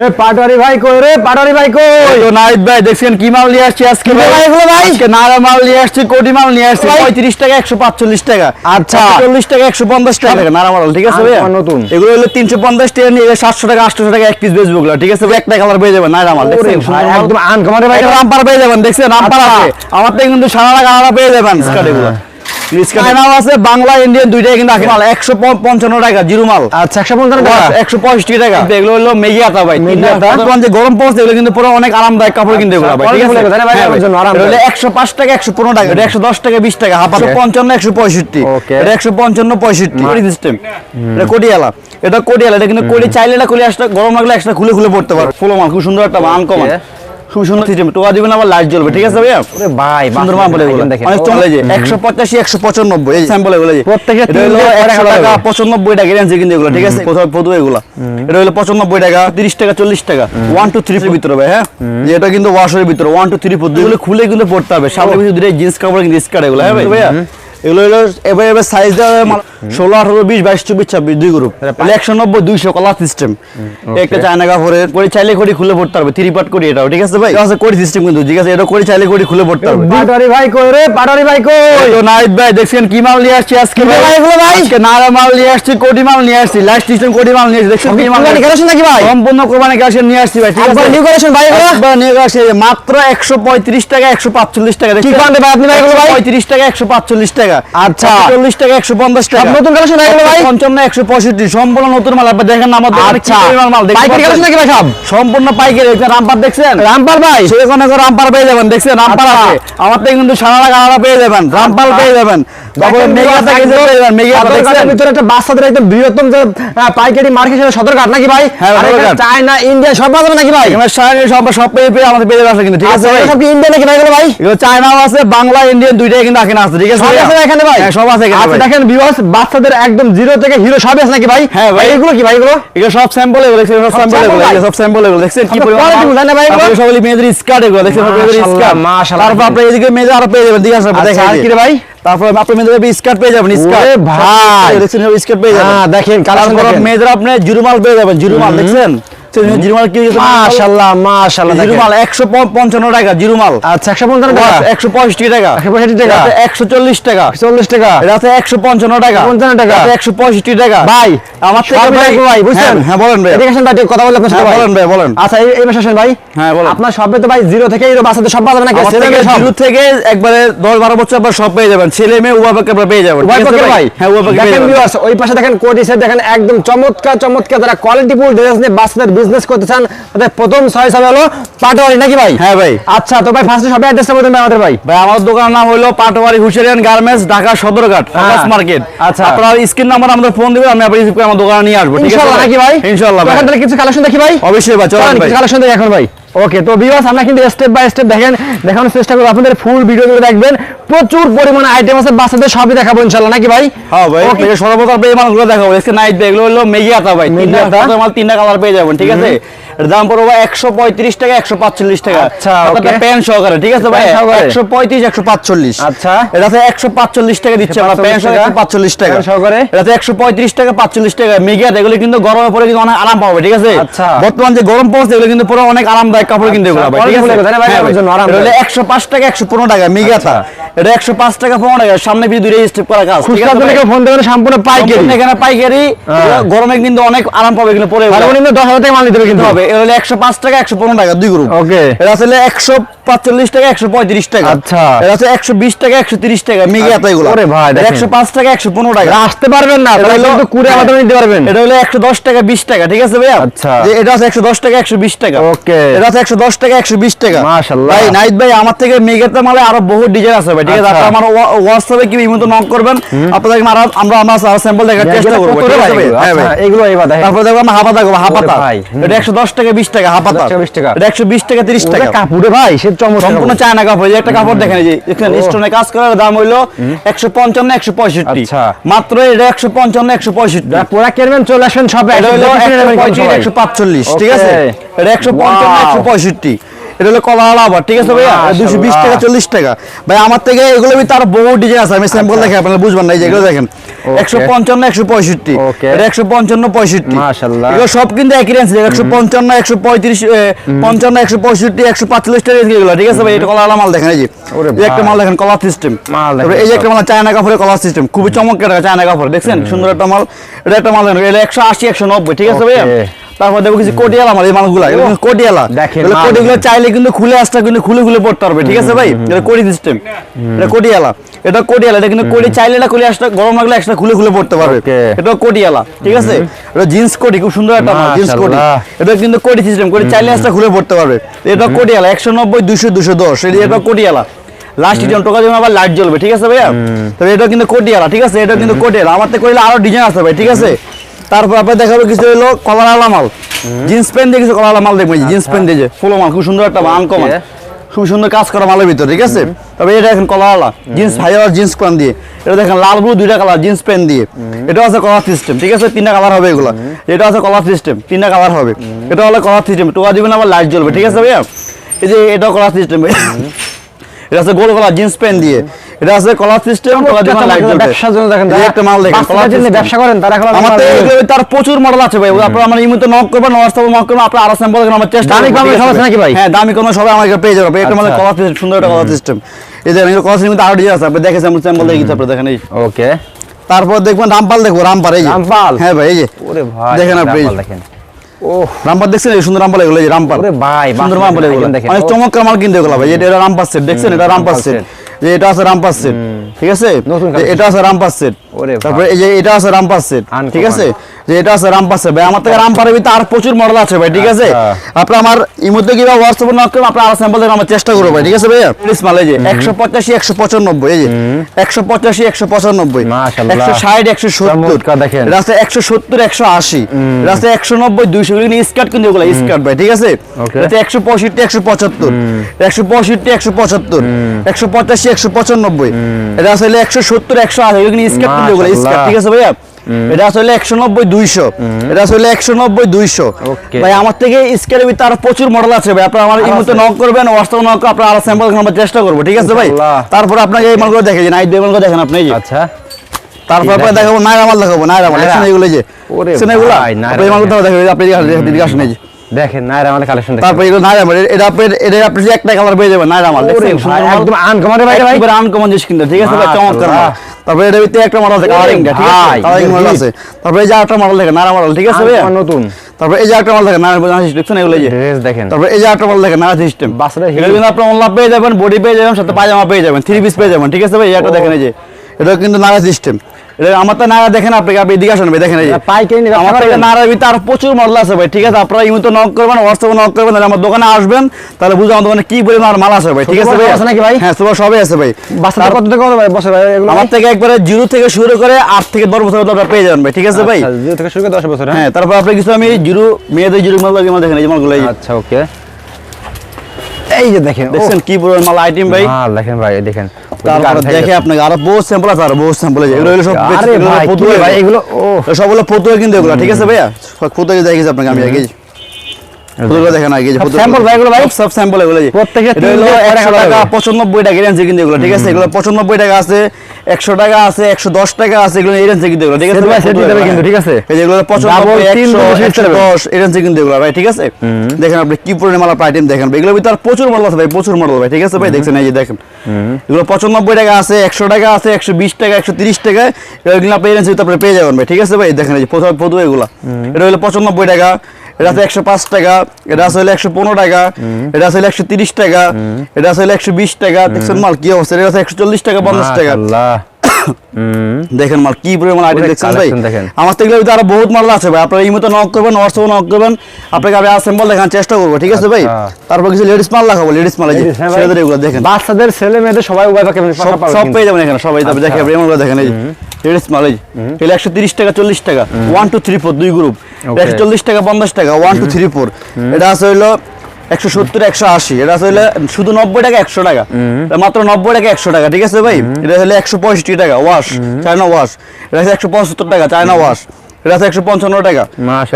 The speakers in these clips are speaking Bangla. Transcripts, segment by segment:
পাটোয়ারি ভাই কই রে? পাটোয়ারি ভাই কই? তো নাইট ভাই দেখছেন কি মাল নিয়ে আসছি আজকে ভাই? এগুলো ভাই? আজকে নারা মাল নিয়ে আসছি কোটি মাল নিয়ে আসছি? টাকা আচ্ছা। চল্লিশ টাকা একশো পঞ্চাশ টাকা। নারা মাল ঠিক আছে নতুন। এগুলো হলো তিনশো পঞ্চাশ টাকা নিয়ে সাতশো টাকা আটশো টাকা এক পিস বেচবো গুলো ঠিক আছে একটা কালার পেয়ে যাবেন নারা মাল ওরে দেখছেন? ভাই, সুন্দর একদম আনকমন ভাই। রামপার পেয়ে যাবেন দেখছেন? রামপার আচ্ছা। আছে। আমার থেকে কিন্তু সারা টাকা পেয়ে যাবেন। এগুলো আছে। বাংলা ইন্ডিয়ান দুইটাই কিন্তু আছে মাল। একশো পঞ্চান্ন টাকা জিরো মাল। আচ্ছা একশো পঞ্চান্ন টাকা? একশো পঁয়ষট্টি টাকা। এগুলো হলো মেগি আতা ভাই মেগি আতা। যে গরম পড়ছে এগুলো কিন্তু পুরো অনেক আরামদায়ক কাপড় কিন্তু এগুলো ভাই ঠিক আছে? ফুল এগুলো, তাই না ভাই? হ্যাঁ একশো পাঁচ টাকা একশো পনেরো টাকা এটা একশো দশ টাকা বিশ টাকা হাফ. পঞ্চান্ন একশো পঁয়ষট্টি। এটা একশো পঞ্চান্ন পঁয়ষট্টি। সিস্টেম এটা কোটিয়ালা। এটা কোটিয়ালা এটা কিন্তু কোটি চাইলে এটা খুলে আসলে গরম লাগলে একটা খুলে খুলে পড়তে পারো। ফুলো মাল খুব সুন্দর একটা আনকমন. খুব সুন্দর সিস্টেম টোয়া দিবেন আবার লাইট জ্বলবে ঠিক আছে ভাইয়া? ভাই সুন্দর মাল বলে দেখেন অনেক চলে যে একশো পঁচাশি একশো পঁচানব্বই এই স্যাম্পল এগুলো যে। প্রত্যেকে এটা হলো তিন দিয়ে একশো পরে টাকা হবে। পঁচানব্বই টাকা রেঞ্জে কিন্তু এগুলো ঠিক আছে? কোথাও ফটো এগুলো। এটা হলো পঁচানব্বই টাকা তিরিশ টাকা চল্লিশ টাকা। ওয়ান টু থ্রি ভিতরে ভাই হ্যাঁ? এটা কিন্তু ওয়াশের ভিতরে ওয়ান টু থ্রি ফোর এগুলো খুলে কিন্তু পড়তে হবে। সামনে দুটো জিন্স কাপড় কিন্তু স্কার্ট এগুলো হ্যাঁ ভাই? ভাইয়া? এগুলো হলো এবার এবার সাইজ দেওয়া ষোলো আঠারো বিশ বাইশ চব্বিশ ছাব্বিশ দুই গ্রুপ একশো নব্বই দুইশো কলার সিস্টেম একটা চায়না কাপড়ের করে চাইলে করি খুলে পড়তে পারবে থ্রি পার্ট করি এটাও ঠিক আছে ভাই? আছে। করি সিস্টেম কিন্তু ঠিক আছে এটা করে চাইলে করি খুলে পড়তে পারবে। পাটোয়ারি ভাই কই রে? পাটোয়ারি ভাই কই? তো নাইট ভাই দেখছেন কি মাল নিয়ে আসছি আজকে ভাই? এগুলো ভাই? আজকে নারা মাল নিয়ে আসছি কোটি মাল নিয়ে আসছি লাস্ট সিস্টেম কোটি মাল নিয়ে আসছি দেখছেন কি মাল নাকি ভাই? সম্পূর্ণ কোরবানি কালেকশন নিয়ে আসছি ভাই ঠিক আছে? ভাই এগুলো? একবার নিয়ে আসছি মাত্র 135 টাকা 145 টাকা কি ভাই আপনি ভাই এগুলো ভাই? 35 টাকা 145 টাকা আচ্ছা। 40 টাকা 150 টাকা। নতুন collection হয়ে গেলো ভাই? 55 165 সম্পূর্ণ নতুন মাল। আপনি দেখেন না আমার দোকানে কি আচ্ছা মাল পাইকারি পাচ্ছেন? নাকি ভাই সম্পূর্ণ পাইকারি। রামপার দেখছেন? রামপাল ভাই। সেখানে করে পেয়ে যাবেন দেখছেন? রামপাল আচ্ছা। আছে। আমার থেকে কিন্তু সারা পেয়ে যাবেন। রামপাল পেয়ে যাবেন। ভিতরে একটা বাচ্চাদের একদম বৃহত্তম যে পাইকারি মার্কেট নাকি ভাই? হ্যাঁ। চায়না ইন্ডিয়া সব পাওয়া নাকি ভাই? সব সব পেয়ে পেয়ে আমাদের পেয়ে যাবে কিন্তু ঠিক আছে ইন্ডিয়া নাকি ভাই? চায়নাও আছে বাংলা ইন্ডিয়ান দুইটাই কিন্তু এখানে আছে ঠিক আছে সব? আছে এখানে ভাই? হ্যাঁ, সব আছে এখানে আচ্ছা দেখেন ভিউয়ার্স বাচ্চাদের একদম জিরো থেকে হিরো সবই আছে নাকি ভাই? হ্যাঁ ভাই। এগুলো কি ভাই এগুলো? এগুলো সব স্যাম্পল এগুলো দেখছেন? সব স্যাম্পল এগুলো সব স্যাম্পল এগুলো দেখছেন? কি পরিমাণ? না ভাই এগুলো? সব মেয়েদের স্কার্ট এগুলো দেখছেন? সব মেয়েদের স্কার্ট মাশাআল্লাহ। তারপর আপনি এদিকে মেয়েদের আরও পেয়ে যাবেন দিকে আচ্ছা, দেখেন আর কি রে ভাই? তারপর আপনি মেয়েদের স্কার্ট পেয়ে যাবেন স্কার্ট ভাই। দেখছেন স্কার্ট পেয়ে যাবেন। হ্যাঁ, দেখেন, তারপর মেয়েদের আপনি জুরুমাল পেয়ে যাবেন জুরুমাল দেখছেন? জুরুমাল কি মাশাআল্লাহ মাশাআল্লাহ জিরুমাল একশো পঞ্চান্ন টাকা জিরুমাল আচ্ছা 155 টাকা? একশো পঁয়ষট্টি টাকা। 165 টাকা। একশো চল্লিশ টাকা। 40 টাকা? এটা আছে একশো পঞ্চান্ন টাকা। 55 টাকা। একশো পঁয়ষট্টি টাকা। ভাই আমার থেকে সব ভাই- ভাই ভাই বুঝছেন? হ্যাঁ, হ্যাঁ বলেন ভাই। এদিকে আসেন ভাই কথা বলে আপনার সাথে হ্যাঁ, বলেন ভাই, বলেন। আচ্ছা এই এই মাসে আসেন ভাই। হ্যাঁ, বলেন। আপনার সবে তো ভাই জিরো থেকে বাচ্চাদের সব পাওয়া নাকি? ছেলে মেয়ে জিরো থেকে একবারে দশ বারো বছর আপনার সব পেয়ে যাবেন। ছেলে মেয়ে আপনারা পেয়ে যাবেন ভাই? হ্যাঁ দেখেন। ওই পাশে দেখেন কোটি সেট দেখেন একদম চমৎকার চমৎকার যারা কোয়ালিটি ফুল ড্রেস নিয়ে বাচ্চাদের বিজনেস করতে চান তাদের প্রথম ছয় হবে হলো পাটোয়ারি নাকি ভাই? হ্যাঁ ভাই। আচ্ছা তো ভাই ফার্স্টে সবাই অ্যাড্রেসটা বলবেন ভাই আমাদের ভাই। ভাই আমার দোকানের নাম হলো Patwari হুশিয়ারিয়ান garments Dhaka Sadarghat focus market আচ্ছা। আপনারা স্ক্রিন নাম্বার আমাদের ফোন দিবেন আমি আপনার আমার দোকানে নিয়ে আসব ঠিক আছে ইনশাআল্লাহ নাকি ভাই? ইনশাআল্লাহ ভাই। কিছু কালেকশন দেখি ভাই? অবশ্যই ভাই চলেন ভাই। কিছু কালেকশন দেখি এখন ভাই। ওকে তো বিবাস আমরা কিন্তু স্টেপ বাই স্টেপ দেখেন দেখানোর চেষ্টা করব। আপনাদের ফুল ভিডিও করে দেখবেন। প্রচুর পরিমাণে আইটেম আছে বাচ্চাদের সবই দেখাবো ইনশাল্লাহ নাকি ভাই? হ্যাঁ ভাই ওকে সর্বপ্রথম এই মালগুলো দেখাবো। আজকে নাইট ব্যাগ এগুলো হলো মেগি আতা ভাই। মেগি। আতা। মাল তিনটা কালার পেয়ে যাবেন ঠিক আছে? দাম পড়বে একশো পঁয়ত্রিশ টাকা একশো পাঁচচল্লিশ টাকা। আচ্ছা, প্যান্ট সহকারে ঠিক আছে ভাই? একশো পঁয়ত্রিশ একশো পাঁচচল্লিশ। আচ্ছা। এটাতে একশো পাঁচচল্লিশ টাকা দিচ্ছে আমরা প্যান্ট সহকারে পাঁচচল্লিশ টাকা। সহকারে। এটাতে একশো পঁয়ত্রিশ টাকা পাঁচচল্লিশ টাকা। আতা এগুলো কিন্তু গরমে পরে কিন্তু অনেক আরাম পাবে ঠিক আছে? আচ্ছা। বর্তমান যে গরম পড়ছে এগুলো কিন্তু পুরো অনেক আরামদায়ক কাপড় কিন্তু না ভাই? হ্যাঁ একশো পাঁচ টাকা একশো পনেরো টাকা মেগি আতা এটা একশো পাঁচ টাকা পনেরো টাকা সামনে ভিতরে স্টেপ করা কাজ খুচরা? কেউ ফোন দেবেন সম্পূর্ণ পাইকারি। এখানে পাইকারি হ্যাঁ। গরমে কিন্তু অনেক আরাম পাবে এগুলো পরে। দশ হাজার টাকা মাল নিতে হবে কিন্তু। হবে এটা হলো একশো পাঁচ টাকা একশো পনেরো টাকা দুই গ্রুপ ওকে এটা আসলে একশো পাঁচচল্লিশ টাকা একশো পঁয়ত্রিশ টাকা আচ্ছা। এটা একশো বিশ টাকা একশো তিরিশ টাকা মেগে এগুলো ওরে ভাই, দেখেন। একশো পাঁচ টাকা একশো পনেরো টাকা আসতে পারবেন না এটা তাহলে কিন্তু কুড়ি। আমাদের নিতে পারবেন এটা হলো একশো দশ টাকা বিশ টাকা ঠিক আছে ভাইয়া আচ্ছা। যে এটা আছে একশো দশ টাকা একশো বিশ টাকা ওকে। এটা আছে একশো দশ টাকা একশো বিশ টাকা মাশাআল্লাহ। ভাই নাইট ভাই আমার থেকে মেগেতে মালে আরও বহু ডিজাইন আছে ভাই ঠিক আছে আচ্ছা। আপনারা আমার হোয়াটসঅ্যাপে কি ইমো নক করবেন আপনাদের আমরা আমরা আমার স্যাম্পল দেখার চেষ্টা করব ঠিক আছে ভাই? ভাই? হ্যাঁ ভাই আচ্ছা, এগুলো এবার দেখেন তারপর দেখব আমরা করব হাফাতা এটা একশো দশ টাকা বিশ টাকা হাফাতা 10 টাকা, এটা টাকা তিরিশ ওরে টাকা কাপুরে ভাই সে সম্পূর্ণ। চায়না কাপড় একটা কাপড় দেখেন যে স্টোনে কাজ করার দাম হইল একশো পঞ্চান্ন একশো পঁয়ষট্টি। আচ্ছা। মাত্র এটা একশো পঞ্চান্ন একশো পঁয়ষট্টি। পোড়া কেনবেন চলে আসেন সবে। একশো পাঁচচল্লিশ ঠিক আছে? এটা একশো পঞ্চান্ন. একশো পঁয়ষট্টি। এটা হলো কলা আবার ঠিক আছে ভাইয়া? দুশো বিশ টাকা চল্লিশ টাকা। ভাই আমার থেকে এগুলো তার বহু ডিজাইন আছে আমি স্যাম্পল দেখে আপনারা বুঝবেন না দেখেন। একশো পঞ্চান্ন একশো পঁয়ষট্টি। এটা একশো পঞ্চান্ন পঁয়ষট্টি। এগুলো সব কিন্তু একই রেঞ্জ একশো পঞ্চান্ন একশো পঁয়ত্রিশ পঞ্চান্ন একশো পঁয়ষট্টি একশো পাঁচচল্লিশ টাকা এগুলো ঠিক আছে ভাই? এটা কলা মাল দেখেন এই যে। একটা মাল দেখেন কলার সিস্টেম এই যে একটা মাল চায়না সিস্টেম খুবই চমৎকার চায়না কাপড় দেখছেন? সুন্দর একটা মাল। এটা একটা মাল দেখেন এটা একশো আশি একশো নব্বই ঠিক আছে ভাইয়া. তারপর দেখো কিছু কোটিয়ালা মাল এই মালগুলা কোটিয়ালা। দেখেন কোটিগুলো চাইলে কিন্তু খুলে আসটা কিন্তু খুলে খুলে পড়তে পারবে ঠিক আছে ভাই? এটা কোটি সিস্টেম এটা কোটিয়ালা। এটা কোটিয়ালা এটা কিন্তু কোটি চাইলে এটা খুলে আসটা গরম লাগলে একটা খুলে খুলে পড়তে পারবে। এটা কোটিয়ালা ঠিক আছে? এটা জিন্স কোটি খুব সুন্দর একটা মাল জিন্স কোটি। এটা কিন্তু কোটি সিস্টেম কোটি চাইলে আসটা খুলে পড়তে পারবে। এটা কোটিয়ালা একশো নব্বই দুশো দুশো দশ। এটা কোটিয়ালা। লাস্ট ডিজাইন টোকা যেমন আবার লাইট জ্বলবে ঠিক আছে ভাইয়া? তবে এটা কিন্তু কোটিয়ালা ঠিক আছে? এটা কিন্তু কোটিয়ালা। আমার থেকে করলে আরও ডিজাইন আছে ভাই ঠিক আছে? তারপর আপনার দেখাবো কিছু হলো কলার মাল। জিন্স প্যান্ট দিয়ে কিছু কলার মাল দেখব জিন্স প্যান্ট দিয়ে ফুলো মাল খুব সুন্দর একটা আনকমন. খুব সুন্দর কাজ করা মালের ভিতর ঠিক আছে? তবে এটা এখন কলারওয়ালা জিন্স হাইওয়ার জিন্স প্যান্ট দিয়ে। এটা দেখেন লাল ব্লু দুইটা কালার জিন্স প্যান্ট দিয়ে। এটা আছে কলার সিস্টেম ঠিক আছে? তিনটা কালার হবে এগুলো। এটা আছে কলার সিস্টেম তিনটা কালার হবে। এটা হলো কলার সিস্টেম টোকা দিবেন আবার লাইট জ্বলবে ঠিক আছে ভাইয়া? এই যে এটা কলার সিস্টেম এটা আছে গোল কলার জিন্স প্যান্ট দিয়ে। এটা আছে কলার সিস্টেম টোকা দিবেন লাইট জ্বলবে। ব্যবসার জন্য দেখেন একটা মাল দেখেন কলার যদি ব্যবসা করেন তারা এখন আমার তার প্রচুর মডেল আছে ভাই। আপনারা আমার ইমুতে নক করবেন হোয়াটসঅ্যাপে নক করবেন আপনারা আরও স্যাম্পল দেখেন আমার চেষ্টা দামি কমে সব আছে আছে নাকি ভাই? হ্যাঁ দামি কমে সবাই আমাকে পেয়ে যাবে। এটা মানে আচ্ছা। কলার সিস্টেম সুন্দর একটা কলার সিস্টেম এই যে এগুলো কলার সিস্টেম আরও ডিজাইন আছে আপনি দেখেন স্যাম্পল স্যাম্পল দেখি তারপরে দেখেন এই ওকে তারপর দেখবেন রামপাল দেখব রামপাল এই রামপাল? হ্যাঁ ভাই এই যে। ওরে ভাই দেখেন আপনি দেখেন। ও রামপাল দেখছেন এই সুন্দর রামপাল এগুলো রামপাল। ভাই, সুন্দর রামপাল এগুলো। অনেক চমৎকার মাল কিন্তু এগুলো ভাই এটা সেট দেখছেন? এটা রামপাল সেট যে এটা আছে রামপাল সেট ঠিক আছে? এটা আছে রামপাল সেট তারপরে এই যে এটা আছে রামপাল সেট ঠিক আছে? যে এটা আছে রামপাল সেট ভাই আমার থেকে রামপালের ভিতরে আর প্রচুর মডেল আছে ভাই ঠিক আছে? আচ্ছা। আপনি আমার ইমধ্যে কিংবা হোয়াটসঅ্যাপে নক করবেন আপনি আর স্যাম্পল দেন আমার চেষ্টা করব ভাই ঠিক আছে ভাইয়া? প্লিজ মাল যে একশো পঁচাশি একশো পঁচানব্বই এই যে একশো পঁচাশি একশো পঁচানব্বই। মাশাআল্লাহ। একশো ষাট একশো সত্তর। চমৎকার দেখেন। একশো আশি। এটা আছে একশো নব্বই দুইশো। স্কার্ট কিন্তু এগুলো স্কার্ট ভাই ঠিক আছে? এটা আছে একশো পঁয়ষট্টি একশো পঁচাত্তর। একশো পঁয়ষট্টি একশো পঁচাত্তর। একশো পঁচাশি একশো পঁচানব্বই। এটা আসলে একশো সত্তর একশো আশি। এগুলো স্কার্ট কিন্তু এগুলো স্কার্ট ঠিক আছে ভাইয়া? এটা আসলে একশো নব্বই দুইশো। এটা আসলে একশো নব্বই দুইশো। ভাই আমার থেকে স্কেলের ভিতরে আরও প্রচুর মডেল আছে ভাই। আপনার আমার এই মুহূর্তে নক করবেন হোয়াটসঅ্যাপ নক আপনার আরও স্যাম্পল আমরা চেষ্টা করব ঠিক আছে ভাই? তারপরে আপনাকে এই মালগুলো দেখে যে নাইট মালগুলো দেখেন আপনি আচ্ছা। তারপর এই দেখাবো নাইরা মাল দেখাবো নাইরা। মাল। এগুলো যে। এগুলো। আপনি আপনি আসেন এই যে। দেখেন নাইরা আমাদের কালেকশন তারপর এগুলো নাইরা মাল এটা আপনি এটা আপনি যে একটা কালার পেয়ে যাবেন নাইরা মাল ওরে দেখছেন? ভাই, সুন্দর মাল। একদম আনকমন ভাই ভাই। একেবারে আনকমন জিনিস কিন্তু ঠিক আছে ভাই চমৎকার তারপরে এর ভিতরে একটা মডেল আছে ওরে ঠিক আছে? কালারিং মডেল আছে। তারপরে এই যে একটা মডেল দেখেন নাইরা মডেল ঠিক আছে ভাই? নতুন। তারপরে এই যে একটা মডেল দেখেন নাইরা মডেল দেখছেন এগুলো যে? ড্রেস দেখেন। তারপরে এই যে একটা মডেল দেখেন নাইরা সিস্টেম বাচ্চাদের এটা কিন্তু আপনি অনলাইন পেয়ে যাবেন বডি পেয়ে যাবেন সাথে পায়জামা পেয়ে যাবেন থ্রি পিস পেয়ে যাবেন ঠিক আছে ভাই? এটা দেখেন এই যে। এটা কিন্তু নারা সিস্টেম এটা আমার তো দেখেন আপনি আপনি এদিকে আসেন ভাই দেখেন এই পাইকারি আমার ভিতরে আর প্রচুর মডেল আছে ভাই ঠিক আছে? আপনারা ইমুতে নক করবেন হোয়াটসঅ্যাপে নক করবেন তাহলে আমার দোকানে আসবেন তাহলে আমার দোকানে কি পরিমাণ মাল আছে ভাই ঠিক আছে ভাই? আছে নাকি ভাই? হ্যাঁ সবই আছে ভাই। কত থেকে কত ভাই বছর ভাই এগুলো? আমার থেকে একবারে জিরো থেকে শুরু করে আট থেকে দশ বছর আপনারা পেয়ে যাবেন ভাই ঠিক আছে ভাই? আচ্ছা, জিরো থেকে শুরু করে দশ বছর হ্যাঁ? হ্যাঁ তারপর আপনি কিছু আমি জিরো মেয়েদের জিরো মাল লাগে মাল দেখেন এই মালগুলো আচ্ছা ওকে। এই যে দেখেন দেখেন কি পরিমাণ মাল আইটেম ভাই? হ্যাঁ দেখেন ভাই দেখেন। তারপরে দেখে আপনাকে আরও বহু স্যাম্পল আছে আরও বহু স্যাম্পল আছে। এগুলো সব আরে ভাই, এগুলো- ও। সব হলো ফতুয়া কিন্তু এগুলো ঠিক আছে ভাইয়া? সব দেখেছি আপনাকে আমি আগে ফতুয়া দেখেন আগে যে sample ভাই এগুলো ভাই? সব- স্যাম্পল এগুলো যে প্রত্যেকটা 100 টাকা টাকা 95 টাকা রেঞ্জে কিন্তু এগুলো ঠিক আছে এগুলো 95 টাকা আছে 100 টাকা আছে 110 টাকা আছে এগুলো রেঞ্জে কিন্তু এগুলো ঠিক আছে ভাই? set দিতে কিন্তু। ঠিক আছে? এই যে এগুলো 95 100 দুটো set দিতে হবে। 110 এই রেঞ্জে কিন্তু এগুলো ভাই ঠিক আছে দেখেন আপনি কি পরিমাণ মাল আইটেম দেখেন ভাই। এগুলোর ভিতরে প্রচুর মডেল আছে ভাই প্রচুর মডেল ভাই ঠিক আছে ভাই দেখছেন এই যে দেখেন এগুলো পঁচানব্বই টাকা আছে একশো টাকা আছে একশো বিশ টাকা একশো তিরিশ টাকা এগুলো আপনি এজেন্সি তারপরে পেয়ে যাবেন ভাই ঠিক আছে ভাই দেখেন এই যে প্রথম প্রথম এগুলো এটা হলো পঁচানব্বই টাকা এটা আছে একশো পাঁচ টাকা এটা আছে হলো একশো পনেরো টাকা এটা আছে একশো তিরিশ টাকা এটা আছে একশো বিশ টাকা। দেখছেন মাল কি অবস্থা? এটা আছে একশো চল্লিশ টাকা পঞ্চাশ টাকা। দেখেন মাল কি পরিমাণ আইটেম দেখছেন ভাই? আমার থেকে আরও বহুত মাল আছে ভাই। আপনারা এই নক করবেন হোয়াটসঅ্যাপে নক করবেন। আপনাকে আমি অ্যাসেম্বল দেখার চেষ্টা করব ঠিক আছে ভাই? আচ্ছা। তারপর কিছু লেডিস মাল দেখাবো লেডিস মাল যে হ্যাঁ। ছেলেদের এগুলো দেখেন। বাচ্চাদের ছেলে মেয়েদের সবাই উভয় পাকে সব পেয়ে যাবেন এখানে সবাই তবে দেখে আচ্ছা। এমন করে দেখেন এই লেডিস মাল এই একশো তিরিশ টাকা চল্লিশ টাকা। ওয়ান টু থ্রি ফোর দুই গ্রুপ Okay. একশো চল্লিশ টাকা পঞ্চাশ টাকা ওয়ান টু থ্রি ফোর এটা আছে হইল একশো সত্তর একশো আশি। এটা আছে হইল শুধু নব্বই টাকা একশো টাকা। মাত্র নব্বই টাকা একশো টাকা ঠিক আছে ভাই? এটা হলো একশো পঁয়ষট্টি টাকা ওয়াশ চায়না ওয়াশ এটা হচ্ছে একশো পঁচাত্তর টাকা চায়না ওয়াশ এটা আছে একশো পঞ্চান্ন টাকা।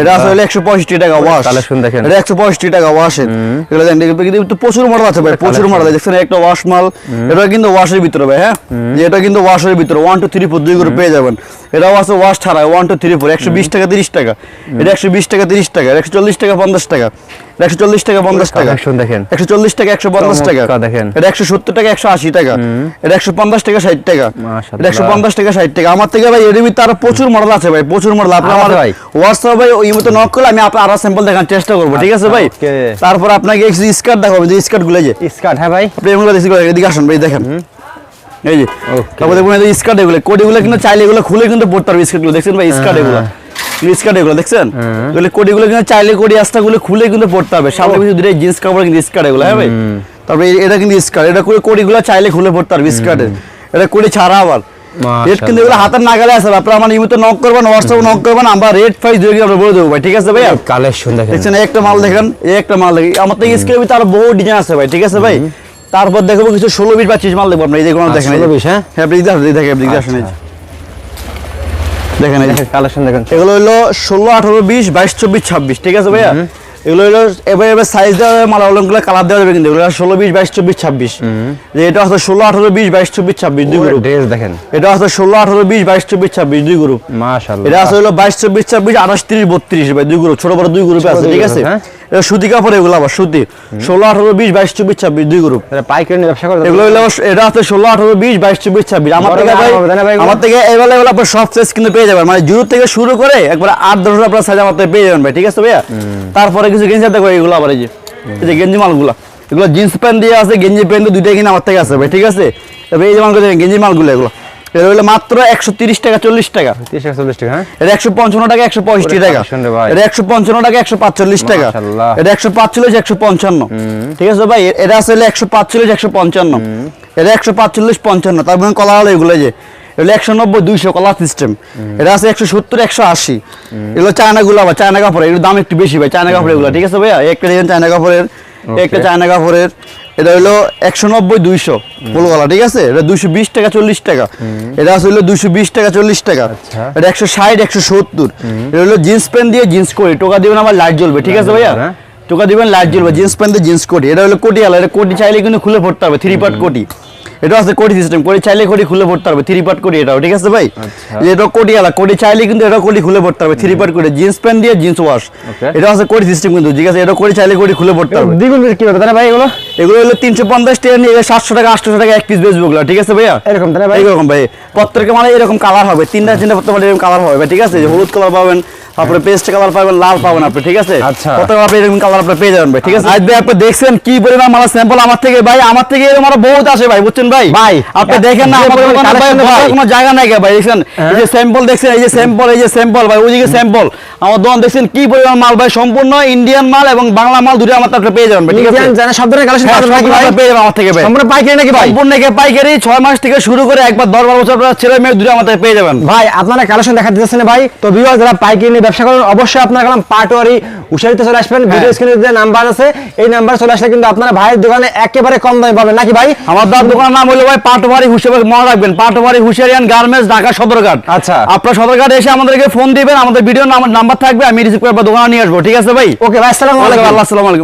এটা আছে একশো পঁয়ষট্টি টাকা ওয়াশ Collection দেখেন। এটা একশো পঁয়ষট্টি টাকা ওয়াশের এগুলো দেখেন কিন্তু প্রচুর মডেল আছে ভাই প্রচুর মডেল দেখছেন একটা ওয়াশ মাল এটা কিন্তু ওয়াশের ভিতরে ভাই হ্যাঁ? এটা কিন্তু ওয়াশের ভিতরে ওয়ান টু থ্রি ফোর দুই করে পেয়ে যাবেন। এটাও আছে ওয়াশ ছাড়া ওয়ান টু থ্রি ফোর একশো বিশ টাকা তিরিশ টাকা। এটা একশো বিশ টাকা তিরিশ টাকা একশো চল্লিশ টাকা পঞ্চাশ টাকা। এটা একশো চল্লিশ টাকা পঞ্চাশ টাকা। দেখেন। একশো চল্লিশ টাকা একশো পঞ্চাশ টাকা। দেখেন। এটা টাকা টাকা। এটা একশো পঞ্চাশ টাকা ষাট টাকা। এটা একশো পঞ্চাশ টাকা ষাট টাকা। আমার থেকে ভাই এর ভিতরে আরও প্রচুর মডেল আছে ভাই প্রচুর মডেল আপনার আমার ভাই? ভাই ওই মতো নক করলে আমি আপনার আরও স্যাম্পল চেষ্টা করব। ঠিক আছে ভাই? তারপর আপনাকে স্কার্ট দেখাবো যে স্কার্টগুলো যে। স্কার্ট হ্যাঁ ভাই। আপনি এগুলো এদিকে আসুন ভাই দেখেন। এই যে. দেখুন স্কার্ট এগুলো। কোড এগুলো কিন্তু চাইলে এগুলো খুলে কিন্তু পড়তে পারবে স্কার্টগুলো। দেখছেন ভাই স্কার্ট এগুলো। স্কার্ট এগুলো দেখছেন? এগুলো কোড কিন্তু চাইলে কোডি আস্তা খুলে কিন্তু পড়তে হবে। সামনে কিছু দূরে জিন্স কাপড় কিন্তু স্কার্ট এগুলো হ্যাঁ ভাই? তারপরে এটা কিন্তু স্কার্ট এটা করে কোডি চাইলে খুলে পড়তে পারবে স্কার্টের এটা কোডি ছাড়া আবার। রেট কিন্তু এগুলো হাতের নাগালে আছে আপনারা আমার নক করবেন হোয়াটসঅ্যাপ নক করবেন আমরা রেট ফাইজ দিয়ে আমরা বলে দেবো ভাই। ঠিক আছে ভাই কালেকশন দেখেন। দেখছেন একটা মাল দেখেন এই একটা মাল দেখেন। আমার তো স্কেলের ভিতরে আরও বহু ডিজাইন আছে ভাই। ঠিক আছে ভাই? তারপর দেখব কিছু ষোলো বিশ পঁচিশ মাল দেখব আপনার এই যে কোনো আচ্ছা, দেখেন এই যে। 16 বিশ, হ্যাঁ? হ্যাঁ আপনি দেখেন আপনি। দেখেন। কালেকশন দেখেন এগুলো হলো ষোলো আঠারো বিশ বাইশ চব্বিশ ছাব্বিশ ঠিক আছে ভাইয়া? এগুলো হলো এবার এবার সাইজ দেওয়া যাবে মালা গুলো কালার দেওয়া যাবে কিন্তু। এগুলো ষোলো বিশ বাইশ চব্বিশ ছাব্বিশ। যে এটা হচ্ছে ষোলো আঠারো বিশ বাইশ চব্বিশ ছাব্বিশ দুই গ্রুপ ড্রেস দেখেন। এটা হচ্ছে ষোলো আঠারো বিশ বাইশ চব্বিশ ছাব্বিশ দুই গ্রুপ মাশাআল্লাহ। এটা আছে হলো বাইশ চব্বিশ ছাব্বিশ আঠাশ তিরিশ বত্রিশ ভাই দুই গ্রুপ ছোট বড় দুই গ্রুপে আছে ঠিক আছে? হ্যাঁ। সুতি কাপড় এগুলো আবার সুতি। ষোলো আঠারো বিশ বাইশ চব্বিশ ছাব্বিশ দুই গ্রুপ। পাইকারি ব্যবসা করে এগুলো এটা আছে ষোলো আঠারো বিশ বাইশ চব্বিশ ছাব্বিশ। আমার থেকে ভাই এগুলো? আমার থেকে এভেলেবেল আপনার সব সাইজ কিন্তু পেয়ে যাবেন। মানে জিরো থেকে শুরু করে একবার আট দশ আপনার সাইজ আমার থেকে পেয়ে যাবেন ভাই ঠিক আছে ভাইয়া? তারপরে কিছু গেঞ্জি দেখো এগুলো আবার এই যে। এই যে গেঞ্জি মালগুলো। এগুলো জিন্স প্যান্ট দিয়ে আছে গেঞ্জি প্যান্ট দুইটাই কিন্তু আমার থেকে আছে ভাই ঠিক আছে? তবে এই যে মালগুলো গেঞ্জি মালগুলো এগুলো। এটা হলো মাত্র একশো তিরিশ টাকা চল্লিশ টাকা। তিরিশ টাকা চল্লিশ টাকা হ্যাঁ? এটা একশো পঞ্চান্ন টাকা একশো পঁয়ষট্টি ওরে টাকা। কালেকশন ভাই। এটা একশো পঞ্চান্ন টাকা একশো পাঁচচল্লিশ টাকা। এটা একশো পাঁচচল্লিশ একশো পঞ্চান্ন। ঠিক আছে ভাই? এটা আসলে একশো পাঁচচল্লিশ একশো পঞ্চান্ন। এটা একশো পাঁচচল্লিশ পঞ্চান্ন। তার মানে কলা হলো এগুলো যে এগুলো একশো নব্বই দুইশো কলা সিস্টেম এটা আছে একশো সত্তর একশো আশি। এগুলো চায়না গুলো আবার চায়না কাপড় দাম একটু বেশি ভাই চায়না কাপড় এগুলো। ঠিক আছে ভাইয়া? এই একটা দেখেন চায়না কাপড়ের একটা চায়না কাপড়ের। এটা হলো একশো নব্বই দুইশো ফুলগলা ঠিক আছে? এটা দুইশো বিশ টাকা চল্লিশ টাকা। এটা আছে হলো দুইশো বিশ টাকা চল্লিশ টাকা। আচ্ছা। এটা একশো ষাট একশো সত্তর। এটা হলো জিন্স প্যান্ট দিয়ে জিন্স করি। টোকা দিবেন আমার লাইট জ্বলবে ঠিক আছে ভাইয়া। টোকা দিবেন লাইট জ্বলবে জিন্স প্যান্ট দিয়ে জিন্স কোটি এটা হলো কোটি আলা এটা কোটি চাইলে কিন্তু খুলে পড়তে হবে থ্রি পার্ট কোটি। এটা আছে কোটি সিস্টেম কোটি চাইলে কোটি খুলে পড়তে হবে থ্রি পার্ট কোটি এটাও ঠিক আছে ভাই? আচ্ছা। এটা কোটি আলা কোটি চাইলে কিন্তু এটা কোটি খুলে পড়তে হবে থ্রি পার্ট কোটি জিন্স প্যান্ট দিয়ে জিন্স ওয়াশ. এটা আছে কোটি সিস্টেম কিন্তু ঠিক আছে? এটা কোটি চাইলে কোটি খুলে পড়তে হবে দ্বিগুণ কি হবে না ভাই এগুলো? এগুলো হলো তিনশো পঞ্চাশ টাকা নিয়ে সাতশো টাকা আটশো টাকা এক পিস বেচবো ওগুলো ঠিক আছে ভাইয়া? এরকম না ভাই? এরকম ভাই প্রত্যেকটা মানে এরকম কালার হবে তিনটা তিনটা প্রত্যেক মানে এরকম কালার হবে ভাই, ঠিক আছে? হলুদ কালার পাবেন তারপরে পেস্ট কালার পাবেন লাল পাবেন আপনি ঠিক আছে? আচ্ছা। প্রত্যেক আপনি এরকম কালার আপনি পেয়ে যাবেন ভাই ঠিক আছে? আজ ভাই আপনি দেখছেন কি পরিমাণ মালা স্যাম্পল আমার থেকে ভাই আমার থেকে এরকম আরও বহুত আসে ভাই বুঝছেন ভাই? ভাই, আপনি দেখেন না আমার দোকানে ভাই কোনো জায়গা নাই ভাই দেখছেন? এই যে স্যাম্পল দেখছেন এই যে স্যাম্পল এই যে স্যাম্পল ভাই ওইদিকে স্যাম্পল আমার দোকান দেখছেন কি পরিমাণ মাল ভাই সম্পূর্ণ ইন্ডিয়ান মাল এবং বাংলা মাল দুটো আমার আপনি পেয়ে যাবেন ভাই ঠিক আছে? ইন্ডিয়ান জানা সব ধরনের কালেকশন হ্যাঁ, আপনি পেয়ে যাবেন আমার থেকে ভাই। সম্পূর্ণ পাইকারি নাকি ভাই? সম্পূর্ণ পাইকারি ছয় মাস থেকে শুরু করে একবার দশ বারো বছর আপনার ছেলে মেয়ে দুটো আমাদের পেয়ে যাবেন। ভাই আপনারা কালেকশন দেখা দিতেছেন ভাই। তো ভিউয়ার যারা পাইকারি ব্যবসা করেন অবশ্যই আপনারা কালাম পাটোয়ারি উশারিতে চলে আসবেন ভিডিও স্ক্রিনে যে নাম্বার আছে এই নাম্বার চলে আসলে কিন্তু আপনারা ভাইয়ের দোকানে একেবারে কম দামে পাবেন। নাকি ভাই? আমার দাম দোকানের নাম হলো ভাই পাটোয়ারি হুশিয়ারি মনে রাখবেন পাটোয়ারি হুশিয়ারিয়ান গার্মেন্টস ঢাকা সদরঘাট। আচ্ছা। আপনার সদরঘাট এসে আমাদেরকে ফোন দিবেন আমাদের ভিডিও নাম্বার থাকবে আমি রিসিভ করে দোকানে নিয়ে আসব ঠিক আছে ভাই? ওকে ভাই আসসালামু আলাইকুম। আল্লাহ আসসালামু। আলাইকুম